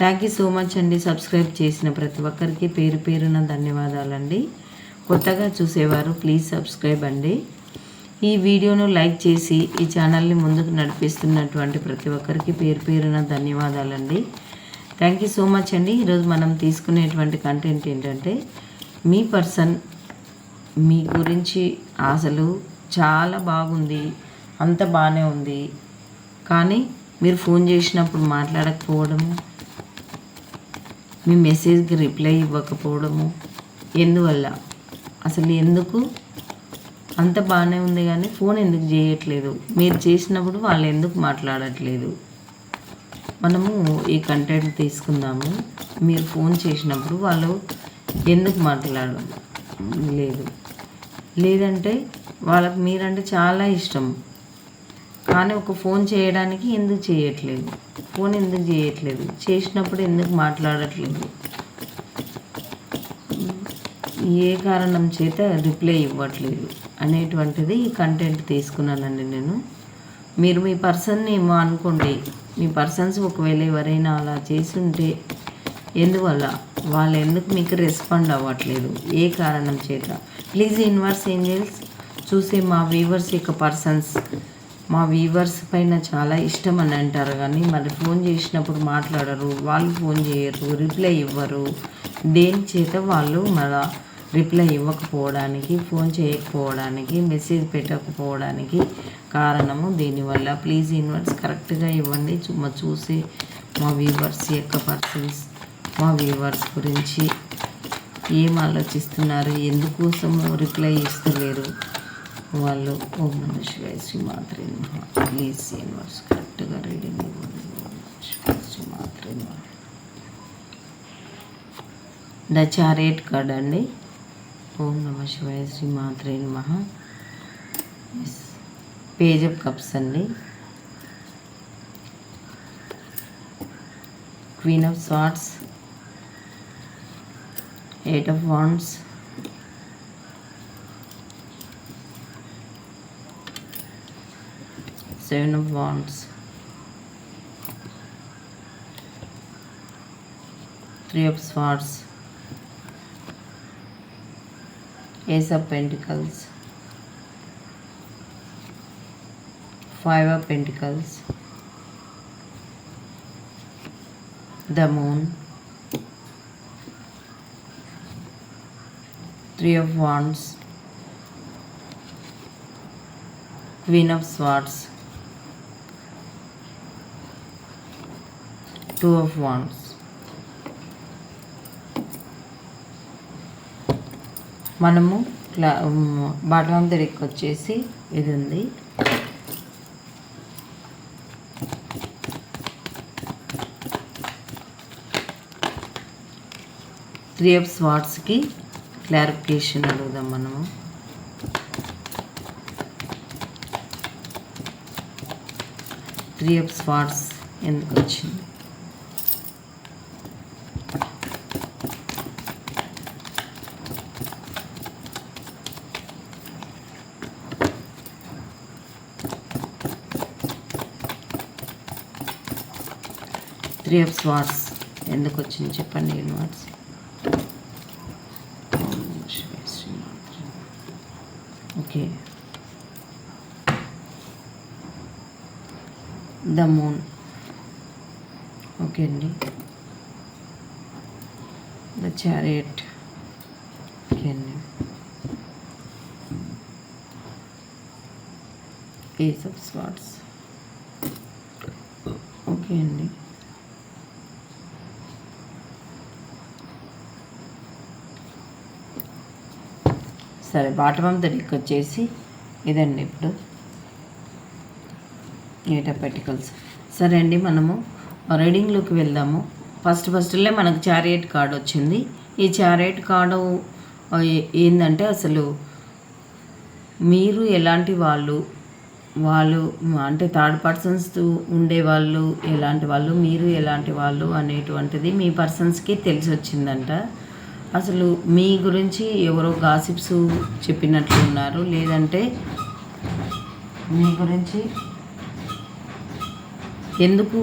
Thank you so much అండి. Subscribe చేసిన ప్రతి ఒక్కరికి పేరు పేరున ధన్యవాదాలండి. కొత్తగా చూసేవారు ప్లీజ్ సబ్స్క్రైబ్ అండి. ఈ వీడియోను లైక్ చేసి ఈ ఛానల్ని ముందుకు నడిపిస్తున్నటువంటి ప్రతి ఒక్కరికి పేరు పేరున ధన్యవాదాలండి. థ్యాంక్ యూ సో మచ్ అండి. ఈరోజు మనం తీసుకునేటువంటి కంటెంట్ ఏంటంటే మీ పర్సన్ మీ గురించి అసలు చాలా బాగుంది అంత బాగానే ఉంది. కానీ మీరు ఫోన్ చేసినప్పుడు మాట్లాడకపోవడము మీ మెసేజ్కి రిప్లై ఇవ్వకపోవడము ఎందువల్ల? అసలు ఎందుకు? అంత బాగానే ఉంది కానీ ఫోన్ ఎందుకు చేయట్లేదు? మీరు చేసినప్పుడు వాళ్ళు ఎందుకు మాట్లాడట్లేదు? మనము ఈ కంటెంట్ తీసుకుందాము. మీరు ఫోన్ చేసినప్పుడు వాళ్ళు ఎందుకు మాట్లాడడం లేదు లేదంటే వాళ్ళకి మీరంటే చాలా ఇష్టం. కానీ ఒక ఫోన్ చేయడానికి ఎందుకు చేయట్లేదు? ఫోన్ ఎందుకు చేయట్లేదు? చేసినప్పుడు ఎందుకు మాట్లాడట్లేదు? ఏ కారణం చేత రిప్లై ఇవ్వట్లేదు? అనేటువంటిది ఈ కంటెంట్ తీసుకున్నానండి నేను. మీరు మీ పర్సన్ని ఏమో అనుకోండి. మీ పర్సన్స్ ఒకవేళ ఎవరైనా అలా చేస్తుంటే ఎందువల్ల? వాళ్ళు ఎందుకు మీకు రెస్పాండ్ అవ్వట్లేదు? ఏ కారణం చేత? ప్లీజ్ ఇన్వర్స్ ఏంజల్స్ చూసే మా వీవర్స్ యొక్క పర్సన్స్ మా వీవర్స్ పైన చాలా ఇష్టం అని అంటారు. కానీ మరి ఫోన్ చేసినప్పుడు మాట్లాడరు వాళ్ళు ఫోన్ చేయరు రిప్లై ఇవ్వరు. దేని చేత వాళ్ళు మన రిప్లై ఇవ్వకపోవడానికి ఫోన్ చేయకపోవడానికి మెసేజ్ పెట్టకపోవడానికి కారణము దీనివల్ల. ప్లీజ్ ఇన్వర్స్ కరెక్ట్గా ఇవ్వండి. మా చూసి మా వీవర్స్ యొక్క పర్సన్స్ మా వీవర్స్ గురించి ఏం ఆలోచిస్తున్నారు? ఎందుకోసం రిప్లై ఇస్తలేరు? వాళ్ళు ఓం నమ శివాయ శ్రీ మాత్రే నమః ప్లీజ్ కరెక్ట్గా రీడింగ్ ఇవ్వండి ఓం నమ శివాయ శ్రీమాత్రి ద చారేట్ కార్డ్ అండి. ఓం నమ శివాయ శ్రీమాత్రి పేజ్ ఆఫ్ కప్స్ అండి. Queen of swords eight of wands. Seven of wands. Three of swords. Ace of pentacles. Five of pentacles. The moon. Three of wands. Queen of swords two of wands మనము క్లా bottom of the deck వచ్చేసి ఇది ఉంది. Three of స్వాట్స్కి clarification అడుగుదాం మనము. Three of swords ఎందుకు వచ్చింది? Three of swords ఎందుకు వచ్చింది చెప్పండి universe. Okay. The moon. Okay అండి. The chariot. ఓకే అండి. ఏస్ ఆఫ్ స్వాట్స్ ఓకే అండి. సరే బాటమ్ ఆఫ్ ద డెక్ వచ్చేసి ఇదండి ఇప్పుడు. ఎయిట్ ఆఫ్ పెటికల్స్ సరే అండి మనము రీడింగ్లోకి వెళ్దాము. ఫస్ట్ ఫస్ట్లో మనకు చారియట్ కార్డు వచ్చింది. ఈ చారియట్ కార్డు ఏంటంటే అసలు మీరు ఎలాంటి వాళ్ళు వాళ్ళు అంటే థర్డ్ పర్సన్స్ ఉండేవాళ్ళు ఎలాంటి వాళ్ళు మీరు ఎలాంటి వాళ్ళు అనేటువంటిది మీ పర్సన్స్కి తెలిసి వచ్చిందంట అసలు మీ గురించి ఎవరో గాసిప్స్ చెప్పినట్లు ఉన్నారు. లేదంటే మీ గురించి ఎందుకు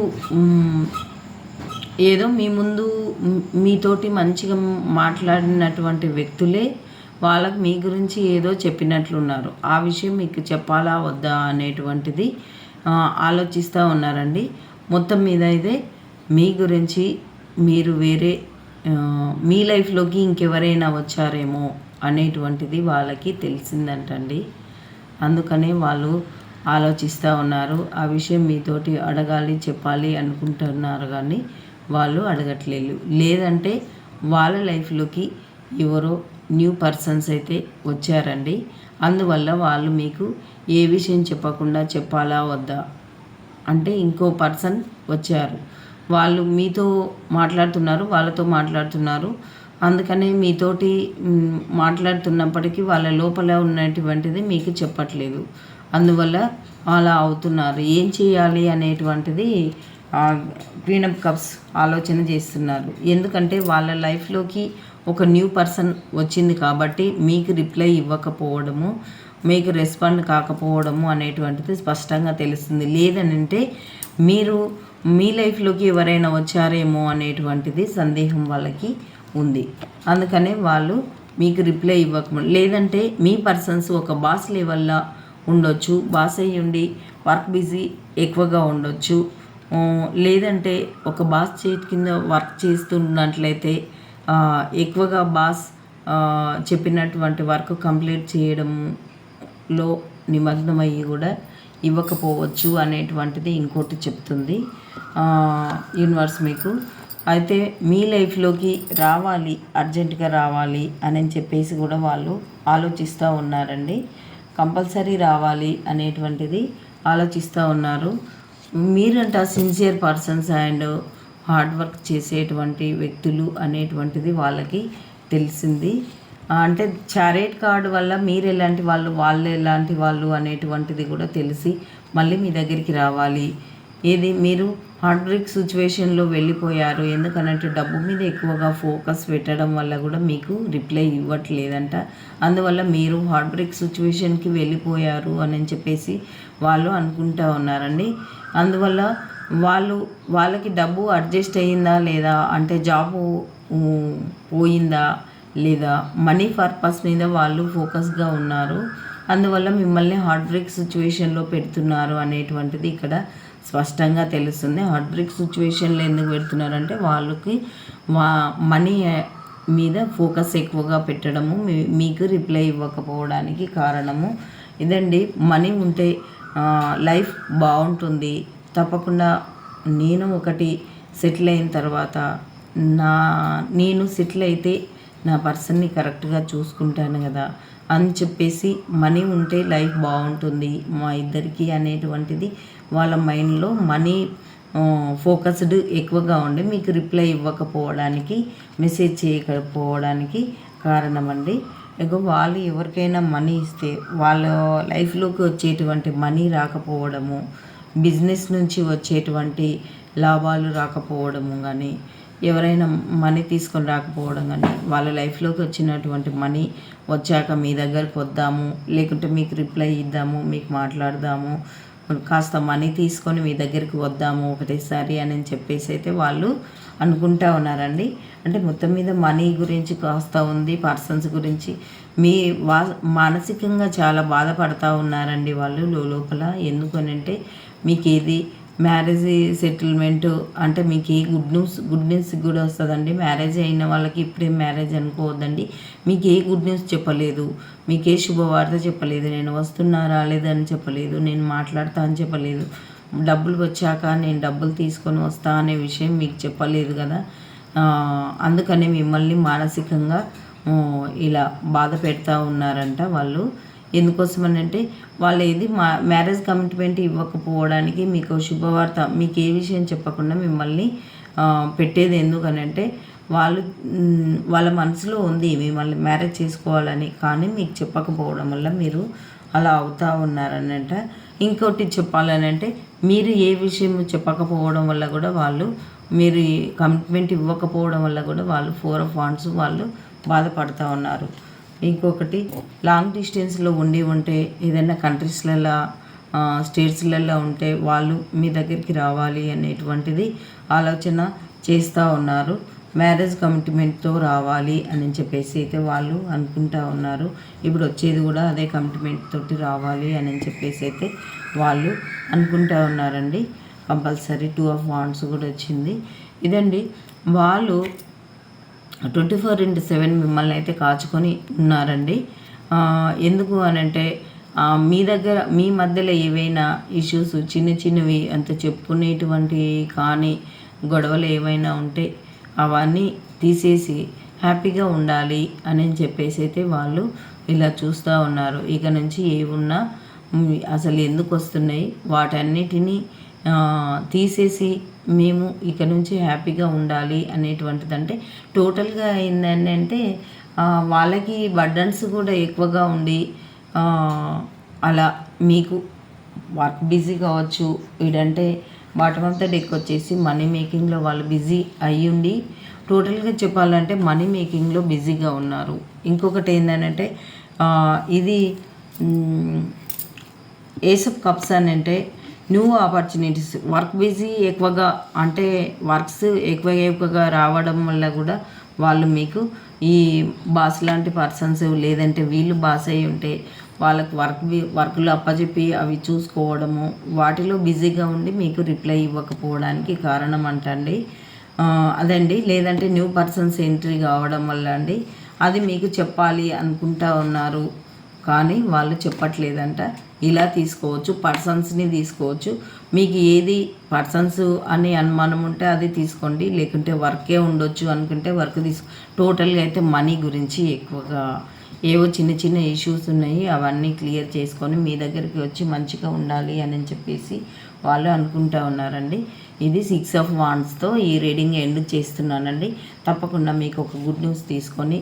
ఏదో మీ ముందు మీతోటి మంచిగా మాట్లాడినటువంటి వ్యక్తులే వాళ్ళకి మీ గురించి ఏదో చెప్పినట్లున్నారు ఆ విషయం మీకు చెప్పాలా వద్దా అనేటువంటిది ఆలోచిస్తూ ఉన్నారండి. మొత్తం మీద అయితే మీ గురించి మీరు వేరే మీ లైఫ్లోకి ఇంకెవరైనా వచ్చారేమో అనేటువంటిది వాళ్ళకి తెలిసిందంటండి. అందుకనే వాళ్ళు ఆలోచిస్తూ ఉన్నారు. ఆ విషయం మీతోటి అడగాలి చెప్పాలి అనుకుంటున్నారు కానీ వాళ్ళు అడగట్లేదు. లేదంటే వాళ్ళ లైఫ్లోకి ఎవరో న్యూ పర్సన్స్ అయితే వచ్చారండి. అందువల్ల వాళ్ళు మీకు ఏ విషయం చెప్పకుండా చెప్పాలా వద్దా? అంటే ఇంకో పర్సన్ వచ్చారు. వాళ్ళు మీతో మాట్లాడుతున్నారు వాళ్ళతో మాట్లాడుతున్నారు. అందుకనే మీతోటి మాట్లాడుతున్నప్పటికీ వాళ్ళ లోపల ఉన్నటువంటిది మీకు చెప్పట్లేదు. అందువల్ల అలా అవుతున్నారు. ఏం చేయాలి అనేటువంటిది క్లీనప్ కప్స్ ఆలోచన చేస్తున్నారు. ఎందుకంటే వాళ్ళ లైఫ్లోకి ఒక న్యూ పర్సన్ వచ్చింది కాబట్టి మీకు రిప్లై ఇవ్వకపోవడము మీకు రెస్పాండ్ కాకపోవడము అనేటువంటిది స్పష్టంగా తెలుస్తుంది. లేదనంటే మీరు మీ లైఫ్లోకి ఎవరైనా వచ్చారేమో అనేటువంటిది సందేహం వాళ్ళకి ఉంది. అందుకనే వాళ్ళు మీకు రిప్లై ఇవ్వక లేదంటే మీ పర్సన్స్ ఒక బాస్ లెవెల్లో ఉండొచ్చు బాస్ అయ్యి ఉండి వర్క్ బిజీ ఎక్కువగా ఉండొచ్చు. లేదంటే ఒక బాస్ చేతి కింద వర్క్ చేస్తున్నట్లయితే ఎక్కువగా బాస్ చెప్పినటువంటి వర్క్ కంప్లీట్ చేయడంలో నిమగ్నమయ్యి కూడా ఇవ్వకపోవచ్చు అనేటువంటిది ఇంకోటి చెప్తుంది. యూనివర్స్ మీకు. అయితే మీ లైఫ్లోకి రావాలి అర్జెంటుగా రావాలి అని చెప్పేసి కూడా వాళ్ళు ఆలోచిస్తూ ఉన్నారండి. కంపల్సరీ రావాలి అనేటువంటిది ఆలోచిస్తూ ఉన్నారు. మీరంట sincere persons and hard work చేసేటువంటి వ్యక్తులు అనేటువంటిది వాళ్ళకి తెలిసింది. అంటే చారేట్ కార్డు వల్ల మీరు ఎలాంటి వాళ్ళు వాళ్ళు ఎలాంటి వాళ్ళు అనేటువంటిది కూడా తెలిసి మళ్ళీ మీ దగ్గరికి రావాలి. ఏది మీరు హార్ట్ బ్రేక్ సిచ్యువేషన్లో వెళ్ళిపోయారు ఎందుకనంటే డబ్బు మీద ఎక్కువగా ఫోకస్ పెట్టడం వల్ల కూడా మీకు రిప్లై ఇవ్వట్లేదంట. అందువల్ల మీరు హార్ట్ బ్రేక్ సిచ్యువేషన్కి వెళ్ళిపోయారు అని చెప్పేసి వాళ్ళు అనుకుంటా ఉన్నారండి. అందువల్ల వాళ్ళు వాళ్ళకి డబ్బు అడ్జస్ట్ అయ్యిందా లేదా అంటే జాబు పోయిందా లేదా మనీ పర్పస్ మీద వాళ్ళు ఫోకస్గా ఉన్నారు. అందువల్ల మిమ్మల్ని హార్ట్ బ్రేక్ సిచ్యువేషన్లో పెడుతున్నారు అనేటువంటిది ఇక్కడ స్పష్టంగా తెలుస్తుంది. హార్ట్ బ్రేక్ సిచ్యువేషన్లో ఎందుకు పెడుతున్నారంటే వాళ్ళకి వా మనీ మీద ఫోకస్ ఎక్కువగా పెట్టడము మీ- మీకు రిప్లై ఇవ్వకపోవడానికి కారణము. ఇదండి మనీ ఉంటే లైఫ్ బాగుంటుంది. తప్పకుండా నేను ఒకటి సెటిల్ అయిన తర్వాత నా నేను సెటిల్ అయితే నా పర్సన్ని కరెక్ట్గా చూసుకుంటాను కదా అని చెప్పేసి మనీ ఉంటే లైఫ్ బాగుంటుంది మా ఇద్దరికి అనేటువంటిది వాళ్ళ మైండ్లో మనీ ఫోకస్డ్ ఎక్కువగా ఉండి మీకు రిప్లై ఇవ్వకపోవడానికి మెసేజ్ చేయకపోవడానికి కారణమండి. ఇక వాళ్ళు ఎవరికైనా మనీ ఇస్తే వాళ్ళ లైఫ్లోకి వచ్చేటువంటి మనీ రాకపోవడము బిజినెస్ నుంచి వచ్చేటువంటి లాభాలు రాకపోవడము కానీ ఎవరైనా మనీ తీసుకొని రాకపోవడం కానీ వాళ్ళ లైఫ్లోకి వచ్చినటువంటి మనీ వచ్చాక మీ దగ్గరకు వద్దాము లేకుంటే మీకు రిప్లై ఇద్దాము మీకు మాట్లాడదాము కాస్త మనీ తీసుకొని మీ దగ్గరికి వద్దాము ఒకటేసారి అని చెప్పేసి అయితే వాళ్ళు అనుకుంటా ఉన్నారండి. అంటే మొత్తం మీద మనీ గురించి కాస్త ఉంది పర్సన్స్ గురించి. మీ వా మానసికంగా చాలా బాధపడతా ఉన్నారండి వాళ్ళు లోపల. ఎందుకనంటే మీకు ఏది మ్యారేజ్ సెటిల్మెంట్ అంటే మీకు a good news good news కూడా వస్తుందండి. మ్యారేజ్ అయిన వాళ్ళకి ఇప్పుడే మ్యారేజ్ అనుకోవద్దండి. మీకు ఏ గుడ్ న్యూస్ చెప్పలేదు మీకు ఏ శుభవార్త చెప్పలేదు నేను వస్తున్నా రాలేదని చెప్పలేదు నేను మాట్లాడతా అని చెప్పలేదు డబ్బులు వచ్చాక నేను డబ్బులు తీసుకొని వస్తా అనే విషయం మీకు చెప్పలేదు కదా. అందుకనే మిమ్మల్ని మానసికంగా ఇలా బాధ పెడతా ఉన్నారంట వాళ్ళు. ఎందుకోసమనంటే వాళ్ళు ఏది మా మ్యారేజ్ కమిట్మెంట్ ఇవ్వకపోవడానికి మీకు శుభవార్త మీకు ఏ విషయం చెప్పకుండా మిమ్మల్ని పెట్టేది ఎందుకనంటే వాళ్ళు వాళ్ళ మనసులో ఉంది మిమ్మల్ని మ్యారేజ్ చేసుకోవాలని కానీ మీకు చెప్పకపోవడం వల్ల మీరు అలా అవుతా ఉన్నారనంట. ఇంకోటి చెప్పాలని అంటే మీరు ఏ విషయం చెప్పకపోవడం వల్ల కూడా వాళ్ళు మీరు కమిట్మెంట్ ఇవ్వకపోవడం వల్ల కూడా వాళ్ళు ఫోర్ ఆఫ్ వాన్స్ వాళ్ళు బాధపడుతూ ఉన్నారు. ఇంకొకటి లాంగ్ డిస్టెన్స్లో ఉండి ఉంటే ఏదైనా కంట్రీస్లలో స్టేట్స్లలో ఉంటే వాళ్ళు మీ దగ్గరికి రావాలి అనేటువంటిది ఆలోచన చేస్తూ ఉన్నారు. మ్యారేజ్ కమిట్మెంట్తో రావాలి అని చెప్పేసి అయితే వాళ్ళు అనుకుంటా ఉన్నారు. ఇప్పుడు వచ్చేది కూడా అదే కమిట్మెంట్ తోటి రావాలి అని చెప్పేసి అయితే వాళ్ళు అనుకుంటా ఉన్నారండి. కంపల్సరీ టూ ఆఫ్ వాండ్స్ కూడా వచ్చింది. ఇదండి వాళ్ళు ట్వంటీ ఫోర్ ఇంటూ సెవెన్ మిమ్మల్ని అయితే కాచుకొని ఉన్నారండి. ఎందుకు అని అంటే మీ దగ్గర మీ మధ్యలో ఏవైనా ఇష్యూస్ చిన్న చిన్నవి అంత చెప్పుకునేటువంటి కానీ గొడవలు ఏవైనా ఉంటే అవన్నీ తీసేసి హ్యాపీగా ఉండాలి అని చెప్పేసి అయితే వాళ్ళు ఇలా చూస్తూ ఉన్నారు. ఇక నుంచి ఏమున్నా అసలు ఎందుకు వస్తున్నాయి? వాటన్నిటినీ తీసేసి మేము ఇక నుంచి హ్యాపీగా ఉండాలి అనేటువంటిది అంటే టోటల్గా ఏంటంటే అంటే వాళ్ళకి బర్డన్స్ కూడా ఎక్కువగా ఉండి అలా మీకు వర్క్ బిజీ కావచ్చు వీడంటే బాటమ్ ఆఫ్ ద డెక్ వచ్చేసి మనీ మేకింగ్లో వాళ్ళు బిజీ అయ్యి ఉండి టోటల్గా చెప్పాలంటే మనీ మేకింగ్లో బిజీగా ఉన్నారు. ఇంకొకటి ఏంటంటే ఇది మ్, కప్స్ అని అంటే న్యూ ఆపర్చునిటీస్ వర్క్ బిజీ ఎక్కువగా అంటే వర్క్స్ ఎక్కువ ఎక్కువగా రావడం వల్ల కూడా వాళ్ళు మీకు ఈ బాస్ లాంటి పర్సన్స్ లేదంటే వీళ్ళు బాస్ అయి ఉంటే వాళ్ళకి వర్క్ వర్క్లు అప్పచెప్పి అవి చూసుకోవడము వాటిలో బిజీగా ఉండి మీకు రిప్లై ఇవ్వకపోవడానికి కారణం అంటండి. అదండి. లేదంటే న్యూ పర్సన్స్ ఎంట్రీ కావడం వల్ల అండి. అది మీకు చెప్పాలి అనుకుంటా ఉన్నారు. కానీ వాళ్ళు చెప్పట్లేదంట. ఇలా తీసుకోవచ్చు పర్సన్స్ని తీసుకోవచ్చు. మీకు ఏది పర్సన్స్ అని అనుమానం ఉంటే అది తీసుకోండి. లేకుంటే వర్కే ఉండొచ్చు అనుకుంటే వర్క్ తీసుకో టోటల్గా అయితే మనీ గురించి ఎక్కువగా ఏవో చిన్న చిన్న ఇష్యూస్ ఉన్నాయి. అవన్నీ క్లియర్ చేసుకొని మీ దగ్గరికి వచ్చి మంచిగా ఉండాలి అని చెప్పేసి వాళ్ళు అనుకుంటా ఉన్నారండి. ఇది సిక్స్ ఆఫ్ వాండ్స్తో ఈ రీడింగ్ ఎండ్ చేస్తున్నానండి. తప్పకుండా మీకు ఒక గుడ్ న్యూస్ తీసుకొని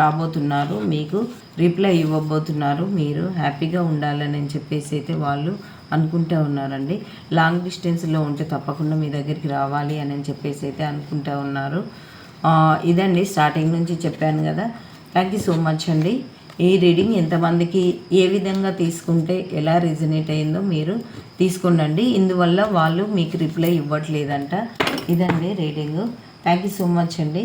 రాబోతున్నారు మీకు రిప్లై ఇవ్వబోతున్నారు మీరు హ్యాపీగా ఉండాలని చెప్పేసి అయితే వాళ్ళు అనుకుంటూ ఉన్నారండి. లాంగ్ డిస్టెన్స్లో ఉంటే తప్పకుండా మీ దగ్గరికి రావాలి అని చెప్పేసి అయితే అనుకుంటూ ఉన్నారు. ఇదండి స్టార్టింగ్ నుంచి చెప్పాను కదా. థ్యాంక్ యూ సో మచ్ అండి. ఈ రీడింగ్ ఎంతమందికి ఏ విధంగా తీసుకుంటే ఎలా రిజనేట్ అయిందో మీరు తీసుకోండి ఇందువల్ల వాళ్ళు మీకు రిప్లై ఇవ్వట్లేదంట. ఇదండి reading thank you so much అండి.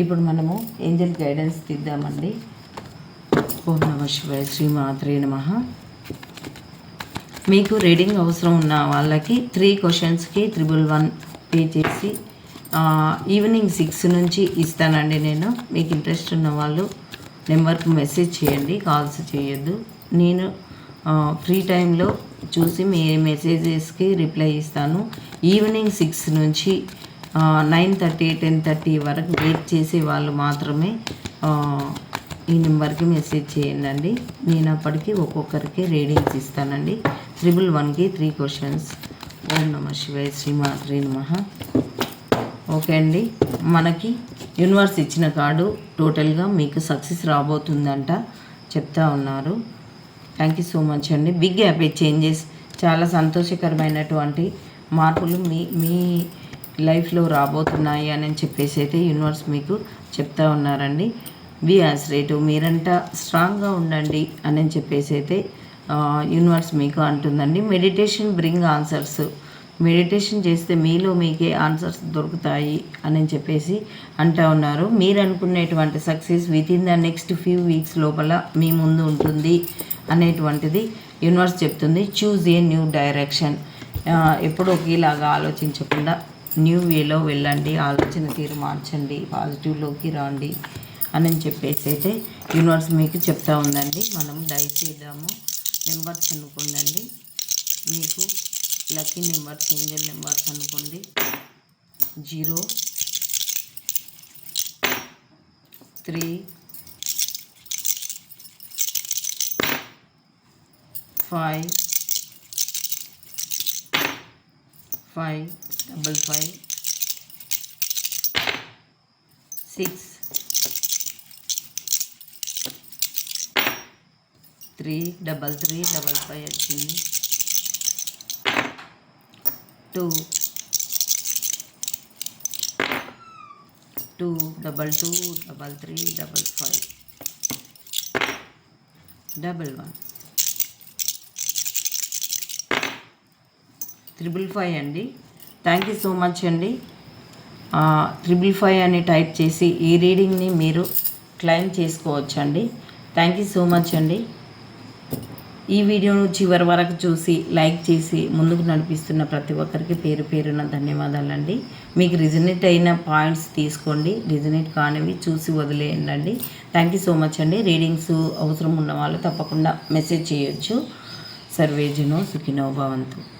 ఇప్పుడు మనము ఏంజల్ గైడెన్స్ తీద్దామండి. ఓం నమ శివాయ శ్రీ మాత్రే నమ. మీకు రీడింగ్ అవసరం ఉన్న వాళ్ళకి త్రీ క్వశ్చన్స్కి త్రిబుల్ వన్ పే చేసి ఈవినింగ్ సిక్స్ నుంచి ఇస్తానండి నేను. మీకు ఇంట్రెస్ట్ ఉన్న వాళ్ళు నెంబర్కి మెసేజ్ చేయండి కాల్స్ చేయొద్దు. నేను ఫ్రీ టైంలో చూసి మీ మెసేజెస్కి రిప్లై ఇస్తాను. ఈవినింగ్ సిక్స్ నుంచి నైన్ థర్టీ టెన్ థర్టీ వరకు వెయిట్ చేసే వాళ్ళు మాత్రమే ఈ నెంబర్కి మెసేజ్ చేయండి నేను అప్పటికి ఒక్కొక్కరికి రీడింగ్స్ ఇస్తానండి. త్రిబుల్ వన్కి త్రీ క్వశ్చన్స్. ఓం నమ శివాయ శ్రీమాత్రి నమ. ఓకే అండి. మనకి యూనివర్స్ ఇచ్చిన కార్డు టోటల్గా మీకు సక్సెస్ రాబోతుందంట చెప్తా ఉన్నారు. థ్యాంక్ యూ సో మచ్ అండి. బిగ్ హ్యాపీ చేంజెస్ చాలా సంతోషకరమైనటువంటి మార్పులు మీ మీ లైఫ్లో రాబోతున్నాయి అని చెప్పేసి అయితే యూనివర్స్ మీకు చెప్తా ఉన్నారండి. బి రేటు మీరంట స్ట్రాంగ్గా ఉండండి అని చెప్పేసి అయితే యూనివర్స్ మీకు అంటుందండి. మెడిటేషన్ బ్రింగ్ ఆన్సర్స్ మెడిటేషన్ చేస్తే మీలో మీకే ఆన్సర్స్ దొరుకుతాయి అని చెప్పేసి అంటా ఉన్నారు. మీరు అనుకునేటువంటి success within the next few weeks లోపల మీ ముందు ఉంటుంది అనేటువంటిది యూనివర్స్ చెప్తుంది. చూజ్ ఏ న్యూ డైరెక్షన్ ఎప్పుడు ఒకేలాగా ఆలోచించకుండా న్యూ వేలో వెళ్ళండి ఆలోచన తీరు మార్చండి పాజిటివ్లోకి రండి అని చెప్పేసి అయితే యూనివర్స్ మీకు చెప్తా ఉందండి. మనం దయచేద్దాము నెంబర్స్ అనుకోండి మీకు లక్కీ నెంబర్స్ ఏంజల్ నెంబర్స్ అనుకోండి. Zero three five five double five six three double three double five వచ్చింది two two double two double three double five double one triple five అండి. థ్యాంక్ యూ సో మచ్ అండి. Triple five అని type చేసి ఈ రీడింగ్ని మీరు claim చేసుకోవచ్చండి. Thank you so much అండి. ఈ వీడియోను చివరి వరకు చూసి లైక్ చేసి ముందుకు నడిపిస్తున్న ప్రతి ఒక్కరికి పేరు పేరున ధన్యవాదాలండి. మీకు రిజనేట్ అయిన పాయింట్స్ తీసుకోండి. రిజనేట్ కానివి చూసి వదిలేయండి థ్యాంక్ యూ సో మచ్ అండి. రీడింగ్స్ అవసరం ఉన్న వాళ్ళు తప్పకుండా మెసేజ్ చేయొచ్చు. సర్వేజనో సుఖినో భవంతు.